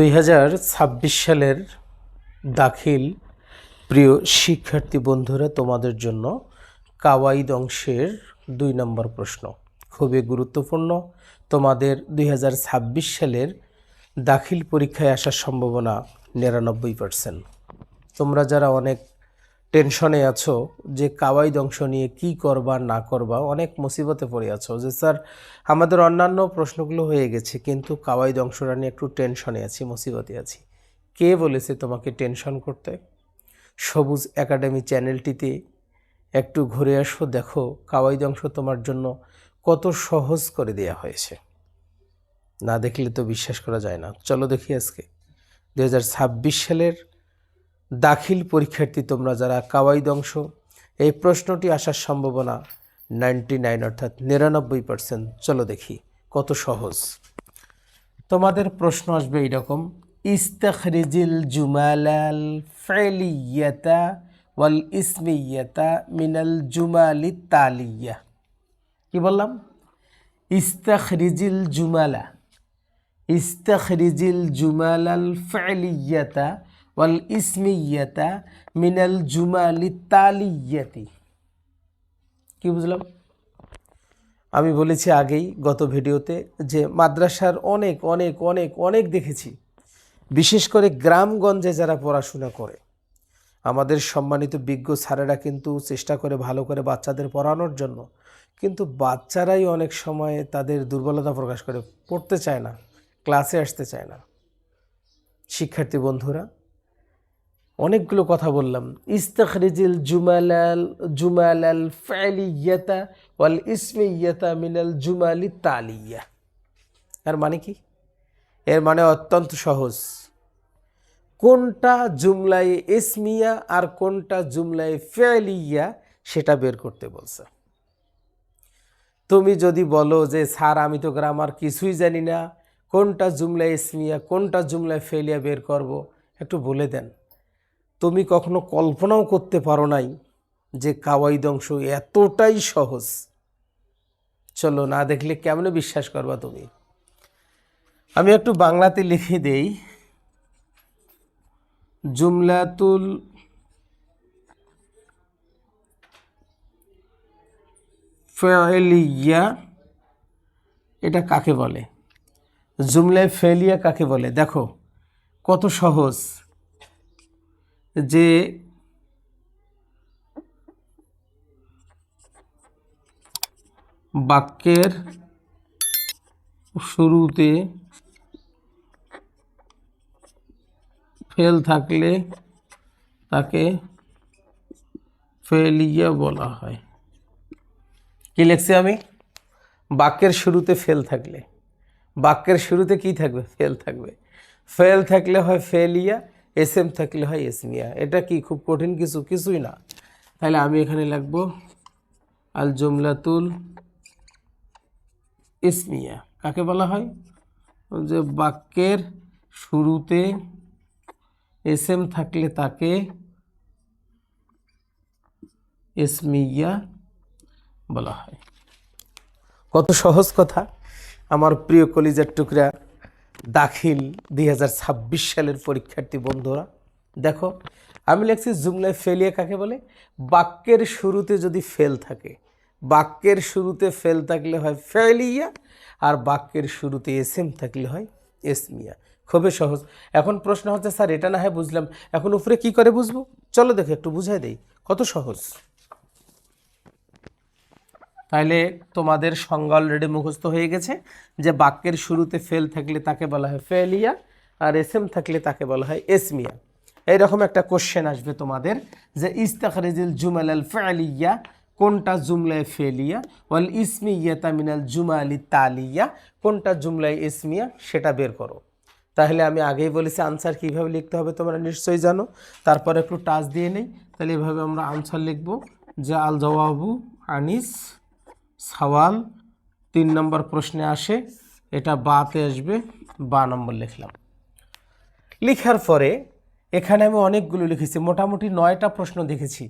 দুই হাজার ছাব্বিশ সালের দাখিল প্রিয় শিক্ষার্থী বন্ধুরা, তোমাদের জন্য কাওয়াইদ অংশের দুই নম্বর প্রশ্ন। খুবই গুরুত্বপূর্ণ। তোমাদের দুই হাজার ছাব্বিশ সালের দাখিল পরীক্ষায় আসার সম্ভাবনা নিরানব্বই পার্সেন্ট তোমরা যারা অনেক টেনশনে আছো যে কাওয়াই অংশ নিয়ে কি করবা, না করবা, অনেক মুসিবতে পড়ে আছো। যে স্যার, আমাদের অন্যান্য প্রশ্নগুলো হয়ে গেছে, কিন্তু কাওয়াই অংশটা নিয়ে একটু টেনশনে আছি, মুসিবতে আছি। কে বলেছে তোমাকে টেনশন করতে? সবুজ একাডেমি চ্যানেলটিতে একটু ঘুরে আসো, দেখো কাওয়াই অংশ তোমার জন্য কত সহজ করে দেয়া হয়েছে। না দেখলে তো বিশ্বাস করা যায় না। চলো দেখি আজকে। দুহাজার ছাব্বিশ সালের দাখিল পরীক্ষার্থী তোমরা যারা কাওয়াইদ অংশ, এই প্রশ্নটি আসার সম্ভাবনা নাইনটি নাইন অর্থাৎ নিরানব্বই পার্সেন্ট। চলো দেখি, কত সহজ। তোমাদের প্রশ্ন আসবে এইরকম, ইস্তাখরিজিল জুমালাল ফেলিয়াতা ওয়াল ইসমিয়াতা মিনাল জুমালি তালিয়া। কি বললাম? ইস্তাখরিজিল জুমালা, ইস্তাখরিজিল জুমালাল ফেলিয়াতা ওয়াল ইসমিয়াতা মিনাল জুমালি তালিয়াতি কি বুঝলাম? আমি বলেছি আগেই গত ভিডিওতে যে মাদ্রাসার অনেক অনেক অনেক অনেক দেখেছি। বিশেষ করে গ্রামগঞ্জে যারা পড়াশোনা করে, আমাদের সম্মানিত বিজ্ঞ স্যারেরা কিন্তু চেষ্টা করে ভালো করে বাচ্চাদের পড়ানোর জন্য, কিন্তু বাচ্চারাই অনেক সময় তাদের দুর্বলতা প্রকাশ করে, পড়তে চায় না, ক্লাসে আসতে চায় না। শিক্ষার্থী বন্ধুরা অনেকগুলো কথা বললাম। ইস্তাখরিজিল জুমালাল জুমালাল ফালিয়াতা ওয়াল ইসমিয়াতা মিনাল জুমালি তালিয়া। এর মানে কি? এর মানে অত্যন্ত সহজ। কোনটা জুমলায় ইসমিয়া আর কোনটা জুমলায় ফেলিয়া সেটা বের করতে বলছে। তুমি যদি বলো যে, স্যার, আমি তো গ্রামার কিছুই জানি না। কোনটা জুমলায় ইসমিয়া, কোনটা জুমলায় ফেলিয়া বের করব? একটু বলে দেন। তুমি কখনো কল্পনাও করতে পারো নাই যে কাওয়াইদ অংশ এতটাই সহজ। চলো না দেখলে কেমনে বিশ্বাস করবা তুমি? আমি একটু বাংলাতে লিখে দেই। জুমলাতুল ফেলিয়া এটা কাকে বলে? জুমলায় ফেলিয়া কাকে বলে? দেখো, কত সহজ। যে বাক্যের শুরুতে ফেল থাকলে তাকে ফেলিয়া বলা হয়। কি লিখছি আমি? বাক্যের শুরুতে ফেল থাকলে। বাক্যের শুরুতে কি থাকবে? ফেল থাকবে। ফেল থাকলে হয় ফেলিয়া এস এম থাকলে হয় এসমিয়া এটা কি খুব কঠিন কিছু? কিছুই না। তাহলে আমি এখানে লিখব আল জুমলাতুল ইসমিয়া। কাকে বলা হয়? যে বাক্যের শুরুতে এস এম থাকলে তাকে ইসমিয়া বলা হয়। কত সহজ কথা। আমার প্রিয় কলিজার টুকরা দাখিল দুই হাজার ছাব্বিশ সালের পরীক্ষার্থী বন্ধুরা। দেখো, আমি লিখছি জুমলায় ফেলিয়া কাকে বলে? বাক্যের শুরুতে যদি ফেল থাকে, বাক্যের শুরুতে ফেল থাকলে হয় ফেলিয়া আর বাক্যের শুরুতে এসএম থাকলে হয় এসমিয়া। খুবই সহজ। এখন প্রশ্ন হচ্ছে, স্যার, এটা না হয় বুঝলাম, এখন উপরে কি করে বুঝব? চলো দেখো, একটু বুঝাই দেই। কত সহজ? তাহলে তোমাদের সংজ্ঞা অলরেডি মুখস্থ হয়ে গেছে যে বাক্যের শুরুতে ফেল থাকলে তাকে বলা হয় ফেলিয়া আর এসএম থাকলে তাকে বলা হয় এসমিয়া এইরকম একটা কোশ্চেন আসবে তোমাদের যে ইস্তাখরিজিল জুমাল আল ফেলিয়া কোনটা জুমলায় ফেলিয়া ওয়াল ইসমিয়া তামিনাল জুমালি তালিয়া। কোনটা জুমলায় ইসমিয়া সেটা বের করো। তাহলে আমি আগেই বলেছি আনসার কীভাবে লিখতে হবে তোমরা নিশ্চয়ই জানো। তারপর একটু টাচ দিয়ে নেই। তাহলে এভাবে আমরা আনসার লিখব। যে আল জওয়াবু আনিস সওয়াল, তিন নম্বর প্রশ্নে আসে, এটা বাতে আসবে, বা নম্বর লিখলাম। লিখার পরে এখানে আমি অনেকগুলো লিখেছি, মোটামুটি নয়টা প্রশ্ন দেখেছি।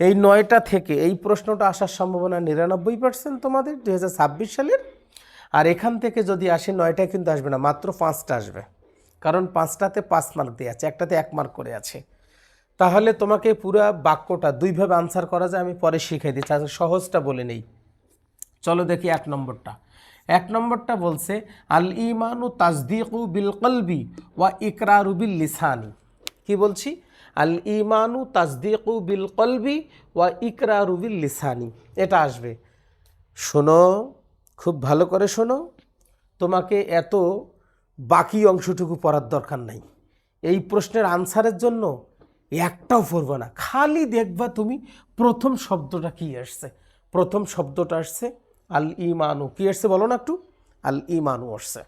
এই নয়টা থেকে, এই প্রশ্নটা আসার সম্ভাবনা নিরানব্বই পার্সেন্ট তোমাদের দু হাজার ছাব্বিশ সালের। আর এখান থেকে যদি আসে, নয়টা কিন্তু আসবে না, মাত্র পাঁচটা আসবে। কারণ পাঁচটাতে পাঁচ মার্ক দিয়ে আছে, একটাতে এক মার্ক করে আছে। তাহলে তোমাকে পুরো বাক্যটা দুইভাবে আনসার করা যায়, আমি পরে শিখিয়ে দিচ্ছি আচ্ছা সহজটা বলে নেই। চলো দেখি এক নম্বরটা। এক নম্বরটা বলছে, আল ইমানু তাজদিকু বিল কলবি ওয়া ইকরারু বিল লিসানি। কি বলছি? আল ইমানু তাজদিকু বিল কলবি ওয়া ইকরারু বিল লিসানি। এটা আসবে। শোনো, খুব ভালো করে শোনো, তোমাকে এত বাকি অংশটুকু পড়ার দরকার নাই। এই প্রশ্নের আনসারের জন্য একটাও পড়বে না। খালি দেখবা তুমি প্রথম শব্দটা কি আসছে। প্রথম শব্দটা আসছে আল ইমানু। কি এসছে বলো না একটু? আল ইমানু আসছে।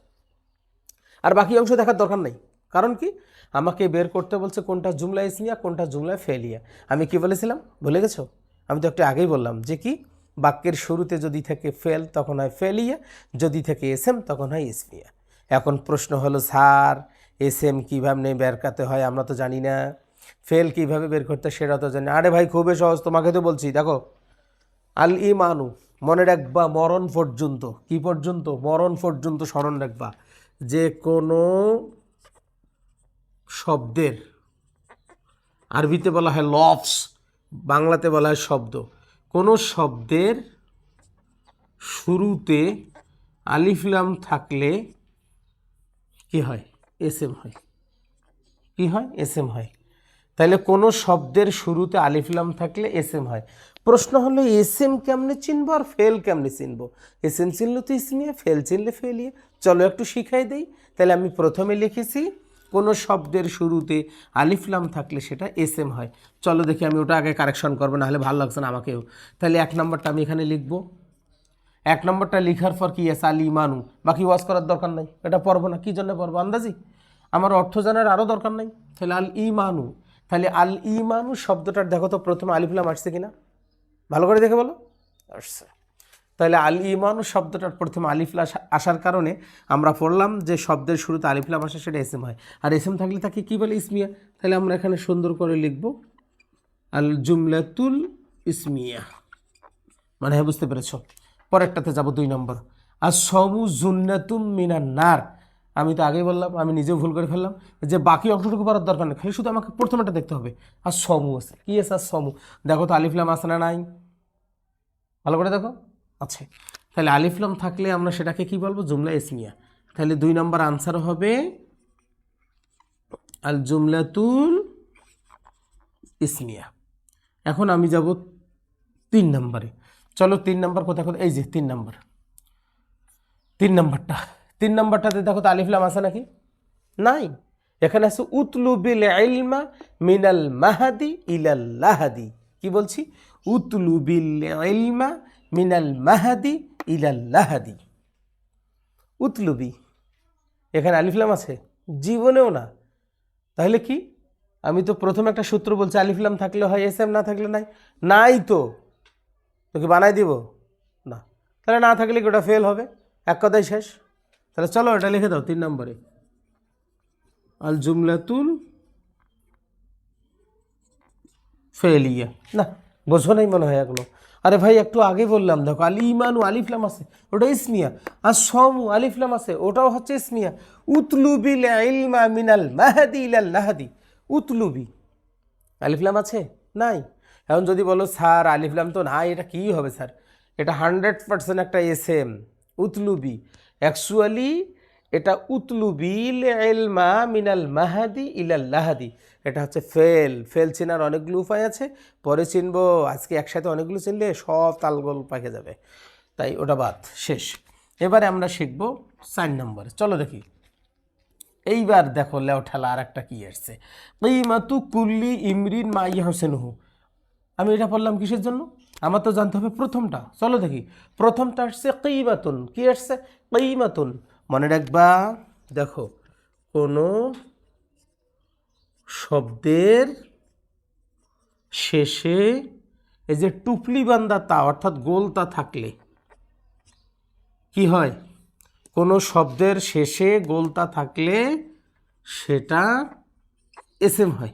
আর বাকি অংশ দেখার দরকার নেই। কারণ কি? আমাকে বের করতে বলছে কোনটা জুমলা ইসমিয়া, কোনটা জুমলা ফেলিয়া। আমি কি বলেছিলাম? ভুলে গেছো? আমি তো একটু আগেই বললাম যে কি? বাক্যের শুরুতে যদি থাকে ফেল, তখন হয় ফেলিয়া। যদি থাকে এস এম তখন হয় ইসমিয়া। এখন প্রশ্ন হলো, স্যার এস এম কীভাবে বের করতে হয় আমরা তো জানি না। ফেল কীভাবে বের করতে সেটা তো জানি আরে ভাই, খুবই সহজ, তোমাকে তো বলছি। দেখো, আল ইমানু মনে রাখবা, মরণ পর্যন্ত। কি পর্যন্ত? মরণ পর্যন্ত স্মরণ রাখবা। যে কোনো শব্দের, আরবিতে বলা হয় লফস বাংলাতে বলা হয় শব্দ। কোনো শব্দের শুরুতে আলিফলাম থাকলে কি হয়? এস এম হয়। কি হয়? এস এম হয়। তাহলে কোনো শব্দের শুরুতে আলিফলাম থাকলে এস এম হয়। প্রশ্ন হলো এস এম কেমনে চিনবো আর ফেল কেমনে চিনবো? এস এম চিনলে তো ইসমিয়া ফেল চিনলে ফেলিয়ে চলো একটু শিখাই দেই। তাহলে আমি প্রথমে লিখেছি, কোনো শব্দের শুরুতে আলিফলাম থাকলে সেটা এস এম হয়। চলো দেখি আমি ওটা আগে কারেকশন করব, নাহলে ভালো লাগছে না আমাকেও। তাহলে এক নম্বরটা আমি এখানে লিখব। এক নম্বরটা লিখার পর কি, এস আল ইমানু। বাকি ওয়াজ করার দরকার নাই। এটা পড়ব না, কী জন্য পড়ব? আন্দাজি? আমার অর্থ জানার আরও দরকার নাই। তাহলে আল ইমানু। তাহলে আল ইমানু শব্দটার, দেখো তো প্রথমে আলিফলাম আসছে কিনা? ভালো করে দেখে বলো। আসছে। তাহলে আল ইমানু শব্দটার প্রথমে আলিফলা আসার কারণে আমরা পড়লাম যে শব্দের শুরুতে আলিফলাম আসে, সেটা এসএম হয়। আর এসএম থাকলে তাকে কী বলে? ইসমিয়া। তাহলে আমরা এখানে সুন্দর করে লিখব আল জুমলাতুল ইসমিয়া। মানে হ্যাঁ বুঝতে পেরেছ। পরেরটাতে যাব দুই নম্বর। আর সমু জুন্নাতুম মিনার নার আমি তো আগেই বললাম, আমি নিজেও ভুল করে ফেললাম যে বাকি অংশটুকু পড়ার দরকার নেই, খালি শুধু আমাকে প্রথমটা দেখতে হবে। আর সমু আছে। কি আছে? আর সমু। দেখো তো আলিফলাম আছে না নাই? ভালো করে দেখো। আছে। তাহলে আলিফলাম থাকলে আমরা সেটাকে কি বলব? জুমলা ইসমিয়া তাহলে দুই নম্বর আনসার হবে আল জুমলাতুল ইসমিয়া। এখন আমি যাব তিন নম্বরে। চলো তিন নম্বর কোথায় কোথায়? এই যে তিন নম্বর। তিন নম্বরটা। তিন নম্বরটাতে দেখো তো আলিফলাম আছে নাকি? নাই। এখানে আছে উতলুবিল ইলমা মিনাল মাহাদি ইলাল লাহাদি। কি বলছি? উতলুবিল ইলমা মিনাল মাহাদি ইলাল লাহাদি। উতলুবি এখানে আলিফলাম আছে? জীবনেও না। তাহলে কি? আমি তো প্রথম একটা সূত্র বলছি আলিফলাম থাকলে হয়, এস এম না থাকলে নাই। নাই তো। তোকে বানাই দিব? না। তাহলে না থাকলে কি ওটা ফেল হবে? এক কথাই শেষ। তাহলে চলো এটা লিখে দাও তিন নম্বরে। আল জুমলাতুল ফেলিয়া। না, বোঝো নাই মনে হয় এখনও। আরে ভাই, একটু আগে বললাম, দেখো, আলি ইমানু আলিফলাম আছে, ওটা ইসমিয়া। আর সমু আলিফলাম আছে, ওটাও হচ্ছে ইসমিয়া। উতলুবিল ইলমা মিনাল মাহাদি ইলাল লাহাদি উতলুবি আলিফলাম আছে? নাই। এখন যদি বলো, স্যার আলিফলাম তো নাই, এটা কী হবে, স্যার? এটা হান্ড্রেড পার্সেন্ট একটা এস এম উতলুবি অ্যাকচুয়ালি এটা উতলুবিল এলমা মিনাল মাহাদি ইলাল লাহাদি। এটা হচ্ছে ফেল। ফেল চেনার অনেকগুলো উপায় আছে। পরে চিনবো, আজকে একসাথে অনেকগুলো চিনলে সব তালগোল পাকে যাবে। তাই ওটা বাদ, শেষ। এবারে আমরা শিখব চার নম্বরে। চলো দেখি। এইবার দেখো লেও ঠেলা আর একটা কি আসছে। কিমাতু কুল্লি ইমরিন মাই হোসেনহু। আমি এটা পড়লাম কিসের জন্য? আমার তো জানতে হবে প্রথমটা। চলো দেখি। প্রথমটা আসছে কিমাতুন কি আসছে? কিমাতুন মনে রাখবা, দেখো, কোনো শব্দের শেষে এই যে টুপলি বান্দা তা, অর্থাৎ গোলতা থাকলে, কি হয়? কোনো শব্দের শেষে গোলতা থাকলে সেটা এসএম হয়।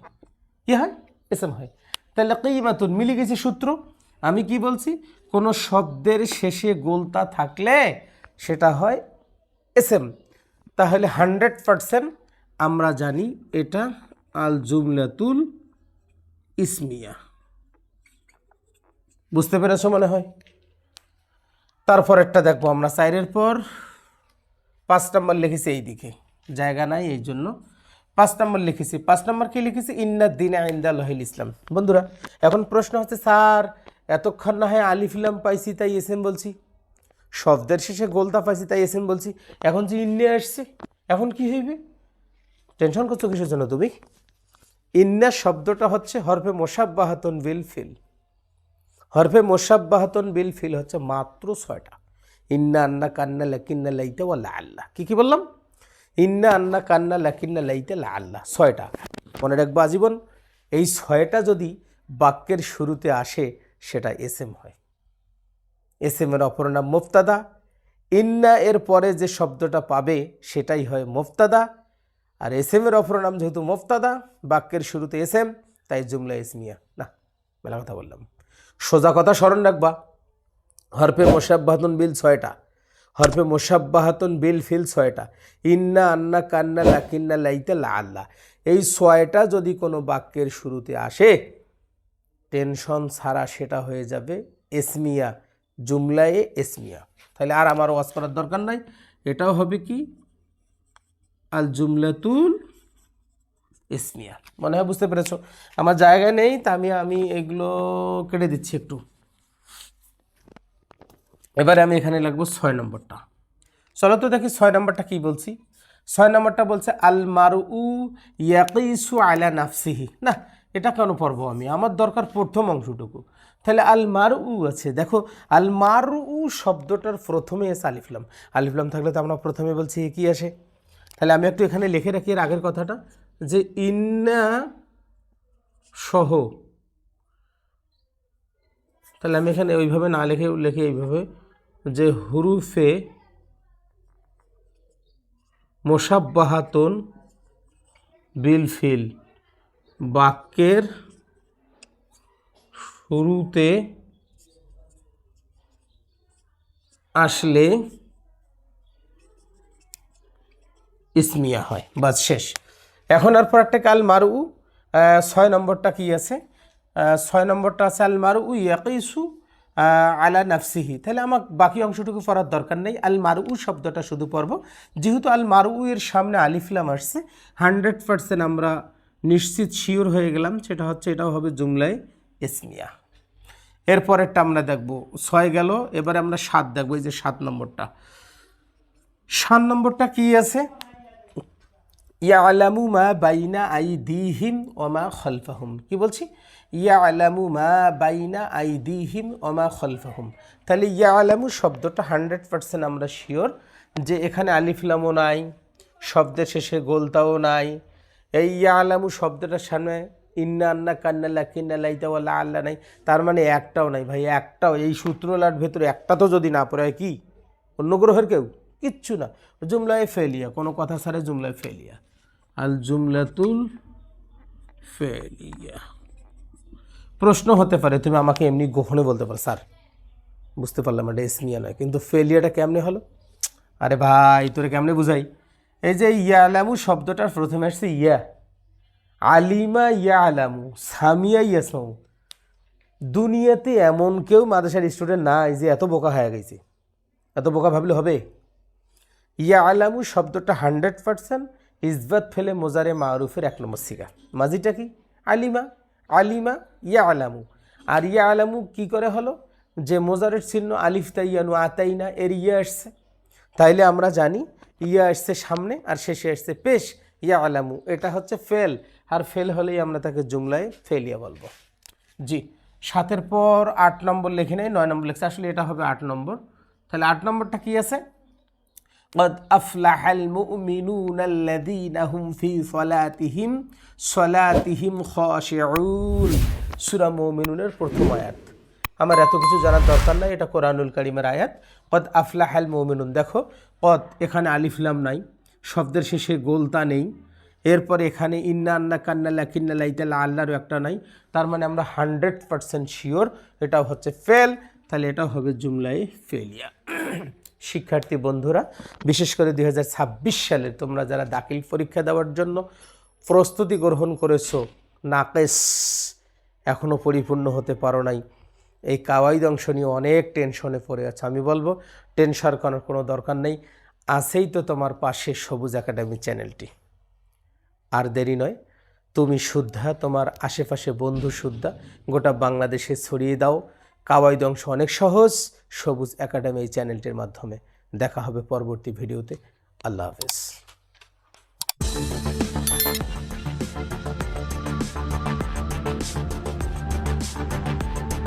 কি হয়? এসএম হয়। তাহলে কিমাতুন? মিলে গেছে সূত্র। আমি কি বলছি? কোনো শব্দের শেষে গোলতা থাকলে সেটা হয় এসএম। তাহলে হান্ড্রেড পারসেন্ট আমরা জানি এটা আল জুমলাতুল ইসমিয়া। বুঝতে পেরেছ মনে হয়? তারপর একটা দেখব আমরা। চাইরের পর পাঁচ নম্বর লিখেছি এই দিকে জায়গা নাই এই জন্য পাঁচ নম্বর লিখেছি, পাঁচ নম্বর কি লিখেছি? ইন্নাদ দিন আইন্দাল ইসলাম। বন্ধুরা, এখন প্রশ্ন হচ্ছে, স্যার, এতক্ষণ না হয় আলিফিলাম পাইছি তাই এসএম বলছি? শব্দের শেষে গোলতা পাইছি তাই এসএম বলছি? এখন যে ইন্নে আসছে, এখন কি হইবে? টেনশন করছ কিসের জন্য তুমি? ইন্না শব্দটা হচ্ছে হরফে মোসাব্বাহাতন বিল ফিল। হরফে মোসাব্বাহাতন বিল ফিল হচ্ছে মাত্র ছয়টা। ইন্না আন্না কান্না লাকিন্না লাইতে ওয়াল্লা আল্লাহ কী কী বললাম? ইন্না আন্না কান্না লাকিন্না লাইতে লা আল্লাহ ছয়টা। মনে রাখব আজীবন, এই ছয়টা যদি বাক্যের শুরুতে আসে, সেটা এস এম হয়। এস এম এর অপর নাম মুফতাদা। ইন্না এর পরে যে শব্দটা পাবে, সেটাই হয় মুফতাদা। আর এস এম এর অপর নাম যেহেতু মুফতাদা, বাক্যের শুরুতে এস এম তাই জুমলা ইসমিয়া। না, মেলা কথা বললাম। সোজা কথা স্মরণ রাখবা। হরফে মোসাব্বাহাতুন বিল ছয়টা। হরফে মোসাব্বাহাতুন বিল ফিল ছয়টা। ইন্না, আন্না, কান্না, লাকিন্না, লাইতে লা এই ছয়টা যদি কোনো বাক্যের শুরুতে আসে, টেনশন ছাড়া সেটা হয়ে যাবে এসমিয়া, জুমলায়ে এসমিয়া। তাহলে আর আমার ওয়াজ করার দরকার নাই। এটাও হবে কি? আল জুমলাতুল ইসমিয়া মনে হয় বুঝতে পেরেছ। আমার জায়গা নেই, তা আমি আমি এগুলো কেটে দিচ্ছি একটু। এবারে আমি এখানে লাগবো ছয় নম্বরটা। চলো তো দেখি ছয় নম্বরটা কি বলছি। ছয় নম্বরটা বলছে আল মারু ইয়াকিসু আলা নাফসিহি। না, এটা কেন পড়ব আমি? আমার দরকার প্রথম অংশটুকু। তাহলে আল মারু আছে। দেখো আল মারু শব্দটার প্রথমে এসে আলিফলাম আলিফলাম থাকলে তো আমরা প্রথমে বলছি কি আসে। তাহলে আমি একটু এখানে লিখে রাখি এর আগের কথাটা, যে ইন্না সহ। তাহলে আমি এখানে ওইভাবে না লিখে লিখে এইভাবে যে হুরুফে মোসাব্বাহাতন বিলফিল বাক্যের শুরুতে আসলে ইসমিয়া হয়, বাস শেষ। এখন আর পর একটা কাল মারু ছয় নম্বরটা কি আছে? ছয় নম্বরটা আছে আল মারু ইয়াকিসু আলা নাফসিহি। তাহলে আমার বাকি অংশটুকু পড়ার দরকার নেই। আল মারু শব্দটা শুধু পড়ব। যেহেতু আল মারু এর সামনে আলিফলাম আসছে, হান্ড্রেড পার্সেন্ট আমরা নিশ্চিত শিওর হয়ে গেলাম, সেটা হচ্ছে এটাও হবে জুমলায় এসমিয়া এরপরেরটা আমরা দেখব। ছয় গেল, এবারে আমরা সাত দেখব, এই যে সাত নম্বরটা। সাত নম্বরটা কি আছে? ইয়া ইয়ালামু মা বাইনা আইদিহিম ওমা খলফাহুম। কি বলছি? ইয়ালামু মা বাইনা আইদিহিম ওমা খলফাহুম। তাহলে ইয়া আলামু শব্দটা হান্ড্রেড পার্সেন্ট আমরা শিওর যে এখানে আলিফলামও নাই, শব্দের শেষে গোলতাও নাই। এই ইয়ালামু শব্দটার সামনে ইন্না আন্না কান্না লাকিন্না লাইতা ওয়ালা আল্লাহ নাই, তার মানে একটাও নাই ভাই, একটাও। এই সূত্রলার ভেতরে একটা তো যদি না পড়ে কি? অন্য গ্রহের কেউ? কিচ্ছু না। জুমলায় ফেলিয়া, কোনো কথা ছাড়া জুমলায় ফেলিয়া। আল জুমলাতুল ফেলিয়া। প্রশ্ন হতে পারে, তুমি আমাকে এমনি গোপনে বলতে পারো, স্যার, বুঝতে পারলাম এটা এসমিয়া নয় কিন্তু ফেলিয়াটা কেমনে হলো? আরে ভাই, তোরে কেমনে বুঝাই? এই যে ইয়ালামু শব্দটার প্রথমে আসছে ইয়া। আলিমা ইয়া আলামু সামিয়া ইয়াসমু দুনিয়াতে এমন কেউ মাদ্রাসার স্টুডেন্ট নাই যে এত বোকা হয়ে গেছে। এত বোকা ভাবলে হবে? ইয়া আলামু শব্দটা হান্ড্রেড পার্সেন্ট ইসবাত ফেলে মোজারে মারুফের এক নম্বর সিগা। মাজিটা কি? আলিমা। আলিমা ইয়া আলামু আর ইয়া আলামু কি করে হলো? যে মোজারের চিহ্ন আলিফ তাইয়ানু আতাইনা এর ইয়া আসছে। তাইলে আমরা জানি ইয়া আসছে সামনে আর শেষে আসছে পেশ ইয়া আলামু এটা হচ্ছে ফেল। আর ফেল হলেই আমরা তাকে জুমলায় ফেলিয়া বলব। জি, সাতের পর আট নম্বর লেখে নেই, নয় নম্বর লেখছে। আসলে এটা হবে আট নম্বর। তাহলে আট নম্বরটা কি আছে? قد أفلح المؤمنون الذين هم في صلاتهم صلاتهم خاشعون সূরা মুমিনুনের প্রথম আয়াত আমার এত কিছু জানার দরকার নাই এটা কোরআনুল কারিমের আয়াত কদ আফলাহাল মুমিনুন দেখো কদ এখানে আলিফলাম নাই শব্দের শেষে গোলতা নেই এরপর এখানে ইন্না আন্না কান্না লাকিন্না লাইতালা আল্লাহরও একটা নাই তার মানে আমরা হান্ড্রেড পারসেন্ট শিওর এটাও হচ্ছে ফেল তাহলে এটাও হবে জুমলাই ফেলিয়া শিক্ষার্থী বন্ধুরা, বিশেষ করে দুই হাজার ছাব্বিশ সালে তোমরা যারা দাখিল পরীক্ষা দেওয়ার জন্য প্রস্তুতি গ্রহণ করেছ, নাকেস এখনও পরিপূর্ণ হতে পারো নাই। এই কাওয়াইদ অংশ নিয়ে অনেক টেনশনে পড়ে আছে, আমি বলব টেনশন করার কোনো দরকার নেই। আছেই তো তোমার পাশে সবুজ একাডেমি চ্যানেলটি। আর দেরি নয়, তুমি শুদ্ধা, তোমার আশেপাশে বন্ধু শুদ্ধা, গোটা বাংলাদেশে ছড়িয়ে দাও। কাওয়াইদ অংশ অনেক সহজ সবুজ একাডেমি এই চ্যানেলটির মাধ্যমে দেখা হবে পরবর্তী ভিডিওতে। আল্লাহ হাফেজ।